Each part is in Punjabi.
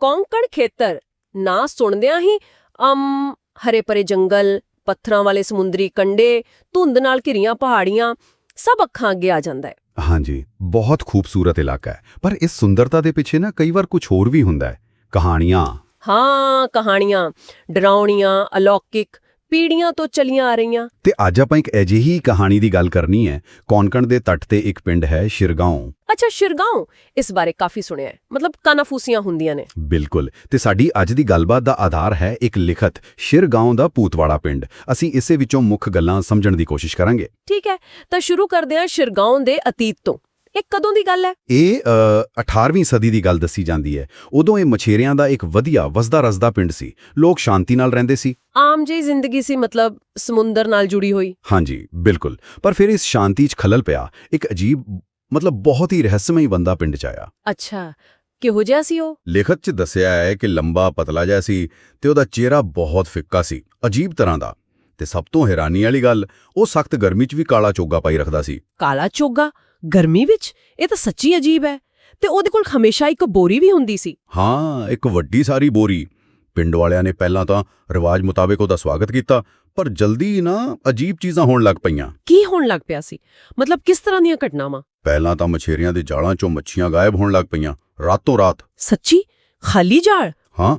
ਕੋਂਕਣ ਖੇਤਰ ਨਾ ਸੁਣਦਿਆਂ ਹੀ ਅਮ ਹਰੇ ਭਰੇ ਜੰਗਲ ਪੱਥਰਾਂ ਵਾਲੇ ਸਮੁੰਦਰੀ ਕੰਢੇ ਧੁੰਦ ਨਾਲ ਘਿਰੀਆਂ ਪਹਾੜੀਆਂ ਸਭ ਅੱਖਾਂ ਅੱਗੇ ਆ ਜਾਂਦਾ ਹੈ। ਹਾਂਜੀ ਬਹੁਤ ਖੂਬਸੂਰਤ ਇਲਾਕਾ ਹੈ ਪਰ ਇਸ ਸੁੰਦਰਤਾ ਦੇ ਪਿੱਛੇ ਨਾ ਕਈ ਵਾਰ ਕੁਝ ਹੋਰ ਵੀ ਹੁੰਦਾ ਹੈ ਕਹਾਣੀਆਂ। ਹਾਂ ਕਹਾਣੀਆਂ ਡਰਾਉਣੀਆਂ ਅਲੌਕਿਕ ਪੀੜੀਆਂ ਤੋਂ ਚਲੀਆਂ ਆ ਰਹੀਆਂ। ਤੇ ਅੱਜ ਆਪਾਂ ਇੱਕ ਅਜਿਹੀ ਕਹਾਣੀ ਦੀ ਗੱਲ ਕਰਨੀ ਹੈ। ਕੌਨਕਣ ਦੇ ਤੱਟ ਤੇ ਇੱਕ ਪਿੰਡ ਹੈ ਸ਼ਿਰਗਾਉਂ। ਅੱਛਾ ਸ਼ਿਰਗਾਉਂ? ਇਸ ਬਾਰੇ ਕਾਫੀ ਸੁਣਿਆ ਹੈ। ਮਤਲਬ ਕਾਨਾਫੂਸੀਆਂ ਹੁੰਦੀਆਂ ਨੇ। ਬਿਲਕੁਲ। ਤੇ ਸਾਡੀ ਅੱਜ ਦੀ ਗੱਲਬਾਤ ਦਾ ਆਧਾਰ ਹੈ ਇੱਕ ਲਿਖਤ ਸ਼ਿਰਗਾਉਂ ਦਾ ਪੂਤਵਾੜਾ ਪਿੰਡ। ਅਸੀਂ ਇਸੇ ਵਿੱਚੋਂ ਮੁੱਖ ਗੱਲਾਂ ਸਮਝਣ ਦੀ ਕੋਸ਼ਿਸ਼ ਕਰਾਂਗੇ। ਠੀਕ ਹੈ। ਤਾਂ ਸ਼ੁਰੂ ਕਰਦੇ ਹਾਂ ਸ਼ਿਰਗਾਉਂ ਦੇ ਅਤੀਤ ਤੋਂ। ਇਹ ਕਦੋਂ ਦੀ ਗੱਲ ਹੈ? ਇਹ ਅ, 18ਵੀਂ ਸਦੀ ਦੀ ਗੱਲ ਦੱਸੀ ਜਾਂਦੀ ਹੈ। ਉਦੋਂ ਇਹ ਮਛੇਰਿਆਂ ਦਾ ਇੱਕ ਵਧੀਆ ਵਸਦਾ ਰਸਦਾ ਪਿੰਡ ਸੀ। ਲੋਕ ਸ਼ਾਂਤੀ ਨਾਲ ਰਹਿੰਦੇ ਸੀ। ਆਮ ਜਿਹੀ ਜ਼ਿੰਦਗੀ ਸੀ ਮਤਲਬ ਸਮੁੰਦਰ ਨਾਲ ਜੁੜੀ ਹੋਈ। ਹਾਂਜੀ ਬਿਲਕੁਲ। ਪਰ ਫਿਰ ਇਸ ਸ਼ਾਂਤੀ 'ਚ ਖਲਲ ਪਿਆ ਇੱਕ ਅਜੀਬ ਮਤਲਬ ਬਹੁਤ ਹੀ ਰਹੱਸਮਈ ਬੰਦਾ ਪਿੰਡ 'ਚ ਆਇਆ। ਅੱਛਾ ਕਿਹੋ ਜਿਹਾ ਸੀ ਉਹ? ਲਿਖਤ 'ਚ ਦੱਸਿਆ ਹੈ ਕਿ ਲੰਬਾ ਪਤਲਾ ਜਿਹਾ ਸੀ ਤੇ ਉਹਦਾ ਚਿਹਰਾ ਬਹੁਤ ਫਿੱਕਾ ਸੀ ਅਜੀਬ ਤਰ੍ਹਾਂ ਦਾ। ਤੇ ਸਭ ਤੋਂ ਹੈਰਾਨੀ ਵਾਲੀ ਗੱਲ ਉਹ ਸਖਤ ਗਰਮੀ 'ਚ ਵੀ ਕਾਲਾ ਚੋਗਾ ਪਾਈ ਰੱਖਦਾ ਸੀ। ਕਾਲਾ ਚੋਗਾ? ਗਰਮੀ ਵਿੱਚ? ਇਹ ਤਾਂ ਸੱਚੀ ਅਜੀਬ ਹੈ। ਤੇ ਉਹਦੇ ਕੋਲ ਹਮੇਸ਼ਾ ਇੱਕ ਬੋਰੀ ਵੀ ਹੁੰਦੀ ਸੀ। ਹਾਂ ਇੱਕ ਵੱਡੀ ਸਾਰੀ ਬੋਰੀ। ਪਿੰਡ ਵਾਲਿਆਂ ਨੇ ਪਹਿਲਾਂ ਤਾਂ ਰਿਵਾਜ ਮੁਤਾਬਕ ਉਹਦਾ ਸਵਾਗਤ ਕੀਤਾ ਪਰ ਜਲਦੀ ਨਾ ਅਜੀਬ ਚੀਜ਼ਾਂ ਹੋਣ ਲੱਗ ਪਈਆਂ। ਕੀ ਹੋਣ ਲੱਗ ਪਿਆ ਸੀ? ਮਤਲਬ ਕਿਸ ਤਰ੍ਹਾਂ ਦੀਆਂ ਘਟਨਾਵਾਂ? ਪਹਿਲਾਂ ਤਾਂ ਮਛੇਰਿਆਂ ਦੇ ਜਾਲਾਂ 'ਚੋਂ ਮੱਛੀਆਂ ਗਾਇਬ ਹੋਣ ਲੱਗ ਪਈਆਂ ਰਾਤੋਂ ਰਾਤ। ਸੱਚੀ? ਖਾਲੀ ਜਾਲ? ਹਾਂ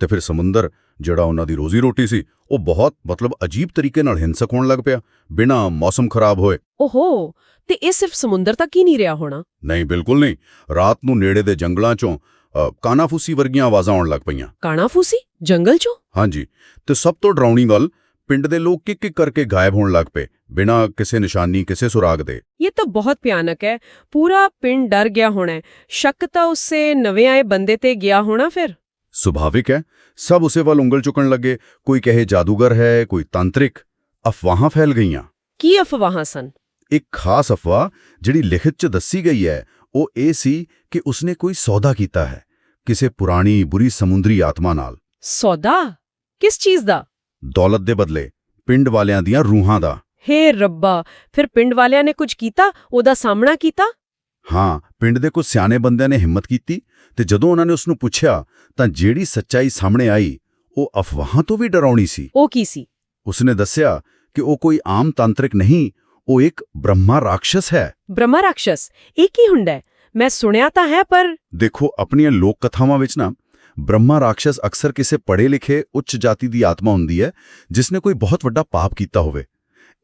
ਤੇ ਫਿਰ ਸਮੁੰਦਰ ਜਿਹੜਾ ਉਹਨਾਂ ਦੀ ਰੋਜ਼ੀ ਰੋਟੀ ਸੀ ਉਹ ਬਹੁਤ ਮਤਲਬ ਅਜੀਬ ਤਰੀਕੇ ਨਾਲ ਹਿੰਸਕ ਹੋਣ ਲੱਗ ਪਿਆ ਬਿਨਾਂ ਮੌਸਮ ਖਰਾਬ ਹੋਏ। ਓਹੋ ਤੇ ਇਹ ਸਿਰਫ ਸਮੁੰਦਰ ਤੱਕ ਹੀ ਨਹੀਂ ਰਿਹਾ ਹੋਣਾ। ਨਹੀਂ ਬਿਲਕੁਲ ਨਹੀਂ। ਰਾਤ ਨੂੰ ਨੇੜੇ ਦੇ ਜੰਗਲਾਂ 'ਚੋਂ ਕਾਨਾਫੂਸੀ ਵਰਗੀਆਂ ਆਵਾਜ਼ਾਂ ਆਉਣ ਲੱਗ ਪਈਆਂ। ਕਾਣਾਫੂਸੀ ਜੰਗਲ ਚੋਂ? ਹਾਂਜੀ। ਤੇ ਸਭ ਤੋਂ ਡਰਾਉਣੀ ਗੱਲ ਪਿੰਡ ਦੇ ਲੋਕ ਕਿਕ ਕਿਕ ਕਰਕੇ ਗਾਇਬ ਹੋਣ ਲੱਗ ਪਏ ਬਿਨਾਂ ਕਿਸੇ ਨਿਸ਼ਾਨੀ ਕਿਸੇ ਸੁਰਾਗ ਦੇ। ਇਹ ਤਾਂ ਬਹੁਤ ਭਿਆਨਕ ਹੈ। ਪੂਰਾ ਪਿੰਡ ਡਰ ਗਿਆ ਹੋਣਾ ਸ਼ੱਕ ਤਾਂ ਉਸੇ ਨਵੇਂ ਆਏ ਬੰਦੇ ਤੇ ਗਿਆ ਹੋਣਾ ਫਿਰ? ਸੁਭਾਵਿਕ ਹੈ। ਸਭ ਉਸੇ ਵੱਲ ਉਂਗਲ ਚੁੱਕਣ ਲੱਗੇ। ਕੋਈ ਕਹੇ ਜਾਦੂਗਰ ਹੈ ਕੋਈ ਤਾਂਤਰਿਕ। ਅਫਵਾਹਾਂ ਫੈਲ ਗਈਆਂ। ਕੀ ਅਫਵਾਹਾਂ ਸਨ? ਇੱਕ ਖਾਸ ਅਫਵਾਹ ਜਿਹੜੀ ਲਿਖਤ 'ਚ ਦੱਸੀ ਗਈ ਹੈ ਉਹ ਇਹ ਸੀ ਕਿ ਉਸਨੇ ਕੋਈ ਸੌਦਾ ਕੀਤਾ ਹੈ ਕਿਸੇ ਪੁਰਾਣੀ ਬੁਰੀ ਸਮੁੰਦਰੀ ਆਤਮਾ ਨਾਲ। ਸੌਦਾ? ਕਿਸ ਚੀਜ਼ ਦਾ? ਦੌਲਤ ਦੇ ਬਦਲੇ ਪਿੰਡ ਵਾਲਿਆਂ ਦੀਆਂ ਰੂਹਾਂ ਦਾ। ਹੇ ਰੱਬਾ ਫਿਰ ਪਿੰਡ ਵਾਲਿਆਂ ਨੇ ਕੁਝ ਕੀਤਾ ਉਹਦਾ ਸਾਹਮਣਾ ਕੀਤਾ? ਹਾਂ ਪਿੰਡ ਦੇ ਕੁਝ ਸਿਆਣੇ ਬੰਦਿਆਂ ਨੇ ਹਿੰਮਤ ਕੀਤੀ ਤੇ ਜਦੋਂ ਉਹਨਾਂ ਨੇ ਉਸ ਨੂੰ ਪੁੱਛਿਆ ਤਾਂ ਜਿਹੜੀ ਸੱਚਾਈ ਸਾਹਮਣੇ ਆਈ ਉਹ ਅਫਵਾਹਾਂ ਤੋਂ ਵੀ ਡਰਾਉਣੀ ਸੀ। ਉਹ ਕੀ ਸੀ? ਉਸਨੇ ਦੱਸਿਆ ਕਿ ਉਹ ਕੋਈ ਆਮ ਤਾਂਤਰਿਕ ਨਹੀਂ ਉਹ ਇੱਕ ਬ੍ਰਹਮਾ ਰਾਖਸ਼ਸ ਹੈ। ਬ੍ਰਹਮਾ ਰਾਖਸ਼ਸ ਇਹ ਕੀ ਹੁੰਦਾ ਹੈ? ਮੈਂ ਸੁਣਿਆ ਤਾਂ ਹੈ ਪਰ ਦੇਖੋ ਆਪਣੀਆਂ ਲੋਕ ਕਥਾਵਾਂ ਵਿੱਚ ਨਾ ਬ੍ਰਹਮਾ ਰਾਖਸ਼ਸ ਅਕਸਰ ਕਿਸੇ ਪੜ੍ਹੇ ਲਿਖੇ ਉੱਚ ਜਾਤੀ ਦੀ ਆਤਮਾ ਹੁੰਦੀ ਹੈ ਜਿਸ ਨੇ ਕੋਈ ਬਹੁਤ ਵੱਡਾ ਪਾਪ ਕੀਤਾ ਹੋਵੇ।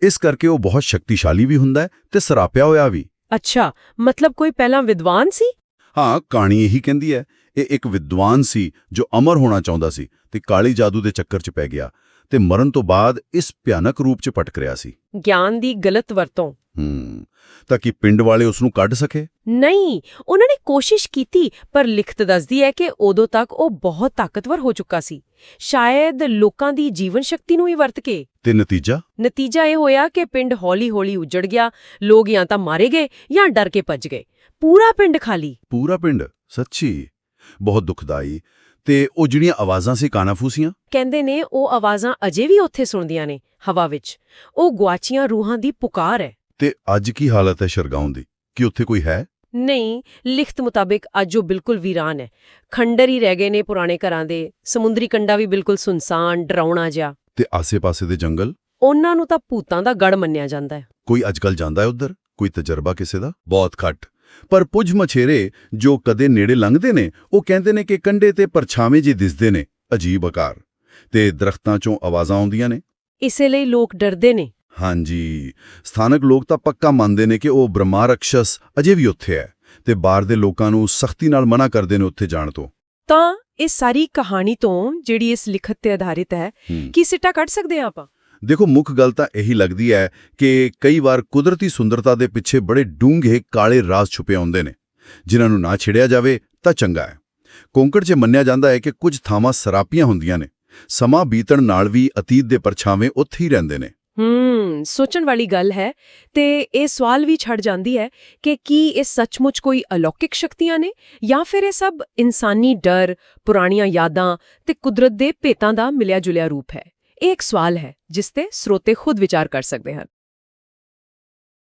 ਇਸ ਕਰਕੇ ਉਹ ਬਹੁਤ ਸ਼ਕਤੀਸ਼ਾਲੀ ਵੀ ਹੁੰਦਾ ਹੈ ਤੇ ਸਰਾਪਿਆ ਹੋਇਆ ਵੀ। ਅੱਛਾ ਮਤਲਬ ਕੋਈ ਪਹਿਲਾਂ ਵਿਦਵਾਨ ਸੀ? ਹਾਂ ਕਹਾਣੀ ਇਹੀ ਕਹਿੰਦੀ ਹੈ ਇਹ ਇੱਕ ਵਿਦਵਾਨ ਸੀ ਜੋ ਅਮਰ ਹੋਣਾ ਚਾਹੁੰਦਾ ਸੀ ਤੇ ਕਾਲੀ ਜਾਦੂ ਦੇ ਚੱਕਰ 'ਚ ਪੈ ਗਿਆ ਤੇ ਮਰਨ ਤੋਂ ਬਾਅਦ ਇਸ ਭਿਆਨਕ ਰੂਪ 'ਚ ਭਟਕ ਰਿਹਾ ਸੀ। ਗਿਆਨ ਦੀ ਗਲਤ ਵਰਤੋਂ। ਹੂੰ ਤਾਂ ਕਿ ਪਿੰਡ ਵਾਲੇ ਉਸ ਨੂੰ ਕੱਢ ਸਕੇ? ਨਹੀਂ ਉਹਨਾਂ ਨੇ ਕੋਸ਼ਿਸ਼ ਕੀਤੀ ਪਰ ਲਿਖਤ ਦੱਸਦੀ ਹੈ ਕਿ ਉਦੋਂ ਤੱਕ ਉਹ ਬਹੁਤ ਤਾਕਤਵਰ ਹੋ ਚੁੱਕਾ ਸੀ। ਸ਼ਾਇਦ ਲੋਕਾਂ ਦੀ ਜੀਵਨ ਸ਼ਕਤੀ ਨੂੰ ਹੀ ਵਰਤ ਕੇ। ਤੇ ਨਤੀਜਾ? ਨਤੀਜਾ ਇਹ ਹੋਇਆ ਕਿ ਪਿੰਡ ਹੌਲੀ-ਹੌਲੀ ਉਜੜ ਗਿਆ ਲੋਕ ਜਾਂ ਤਾਂ ਮਾਰੇ ਗਏ ਜਾਂ ਡਰ ਕੇ ਭੱਜ ਗਏ। ਪੂਰਾ ਪਿੰਡ ਖਾਲੀ। ਪੂਰਾ ਪਿੰਡ? ਸੱਚੀ? ਬਹੁਤ ਦੁਖਦਾਈ। ਤੇ ਉਹ ਜਿਹੜੀਆਂ ਆਵਾਜ਼ਾਂ ਸੀ ਕਾਨਾਫੂਸੀਆਂ? ਕਹਿੰਦੇ ਨੇ ਉਹ ਆਵਾਜ਼ਾਂ ਅਜੇ ਵੀ ਉੱਥੇ ਸੁਣਦੀਆਂ ਨੇ ਹਵਾ ਵਿੱਚ। ਉਹ ਗੁਆਚੀਆਂ ਰੂਹਾਂ ਦੀ ਪੁਕਾਰ ਹੈ ਤੇ ਅੱਜ ਕੀ ਹਾਲਤ ਹੈ ਸ਼ਰਗਾਉਂ ਦੀ? ਕੀ ਉੱਥੇ ਕੋਈ ਹੈ? ਨਹੀਂ ਲਿਖਤ ਮੁਤਾਬਿਕ ਅੱਜ ਉਹ ਬਿਲਕੁਲ ਵੀਰਾਨ ਹੈ ਖੰਡਰ ਹੀ ਰਹਿ ਗਏ ਨੇ ਪੁਰਾਣੇ ਘਰਾਂ ਦੇ। ਸਮੁੰਦਰੀ ਕੰਡਾ ਵੀ ਬਿਲਕੁਲ ਸੁਨਸਾਨ ਡਰਾਉਣਾ ਜਿਹਾ। ਤੇ ਆਸੇ-ਪਾਸੇ ਦੇ ਜੰਗਲ? ਉਹਨਾਂ ਨੂੰ ਤਾਂ ਭੂਤਾਂ ਦਾ ਗੜ ਮੰਨਿਆ ਜਾਂਦਾ ਹੈ ਕੋਈ ਅੱਜਕੱਲ ਜਾਂਦਾ ਹੈ ਉੱਧਰ? ਕੋਈ ਤਜਰਬਾ ਕਿਸੇ ਦਾ? ਬਹੁਤ ਘੱਟ। ਪਰ ਪੁੱਜ ਮਛੇਰੇ ਜੋ ਕਦੇ ਨੇੜੇ ਲੰਘਦੇ ਨੇ ਉਹ ਕਹਿੰਦੇ ਨੇ ਕਿ ਕੰਡੇ ਤੇ ਪਰਛਾਵੇਂ ਜੀ ਦਿਸਦੇ ਨੇ ਅਜੀਬ ਆਕਾਰ। ਤੇ ਦਰਖਤਾਂ ਚੋਂ ਆਵਾਜ਼ਾਂ ਆਉਂਦੀਆਂ ਨੇ। ਇਸੇ ਲਈ ਲੋਕ ਡਰਦੇ ਨੇ। ਹਾਂਜੀ ਸਥਾਨਕ ਲੋਕ ਤਾਂ ਪੱਕਾ ਮੰਨਦੇ ਨੇ ਕਿ ਉਹ ਬ੍ਰਹਮਾ ਰਖਸ਼ਸ ਅਜੇ ਵੀ ਉੱਥੇ ਹੈ ਤੇ ਬਾਹਰ ਦੇ ਲੋਕਾਂ ਨੂੰ ਸਖਤੀ ਨਾਲ ਮਨਾ ਕਰਦੇ ਨੇ ਉੱਥੇ ਜਾਣ ਤੋਂ। ਤਾਂ ਇਹ ਸਾਰੀ ਕਹਾਣੀ ਤੋਂ ਜਿਹੜੀ ਇਸ ਲਿਖਤ ਤੇ ਆਧਾਰਿਤ ਹੈ। ਕੀ ਸਿੱਟਾ ਕੱਢ ਸਕਦੇ ਹਾਂ ਆਪਾਂ? ਦੇਖੋ, ਮੁੱਖ ਗੱਲ ਤਾਂ ਇਹੀ ਲੱਗਦੀ ਹੈ ਕਿ ਕਈ ਵਾਰ ਕੁਦਰਤੀ ਸੁੰਦਰਤਾ ਦੇ ਪਿੱਛੇ ਬੜੇ ਡੂੰਘੇ ਕਾਲੇ ਰਾਜ਼ ਛੁਪੇ ਹੁੰਦੇ ਨੇ। ਜਿਨ੍ਹਾਂ ਨੂੰ ਨਾ ਛਿੜਿਆ ਜਾਵੇ ਤਾਂ ਚੰਗਾ ਹੈ। ਕੋਂਕੜ 'ਚ ਮੰਨਿਆ ਜਾਂਦਾ ਹੈ ਕਿ ਕੁਝ ਥਾਵਾਂ ਸਰਾਪੀਆਂ ਹੁੰਦੀਆਂ ਨੇ। ਸਮਾਂ ਬੀਤਣ ਨਾਲ ਵੀ ਅਤੀਤ ਦੇ ਪਰਛਾਵੇਂ ਉੱਥੇ ਹੀ ਰਹਿੰਦੇ ਨੇ। ਹੂੰ, ਸੋਚਣ ਵਾਲੀ ਗੱਲ ਹੈ। ਤੇ ਇਹ ਸਵਾਲ ਵੀ ਛੱਡ ਜਾਂਦੀ ਹੈ ਕਿ ਕੀ ਇਹ ਸੱਚਮੁੱਚ ਕੋਈ ਅਲੌਕਿਕ ਸ਼ਕਤੀਆਂ ਨੇ ਜਾਂ ਫਿਰ ਇਹ ਸਭ ਇਨਸਾਨੀ ਡਰ, ਪੁਰਾਣੀਆਂ ਯਾਦਾਂ ਤੇ ਕੁਦਰਤ ਦੇ ਭੇਤਾਂ ਦਾ ਮਿਲਿਆ ਜੁਲਿਆ ਰੂਪ ਹੈ? ਇਹ ਇੱਕ ਸਵਾਲ ਹੈ ਜਿਸ ਤੇ ਸਰੋਤੇ ਖੁਦ ਵਿਚਾਰ ਕਰ ਸਕਦੇ ਹਨ।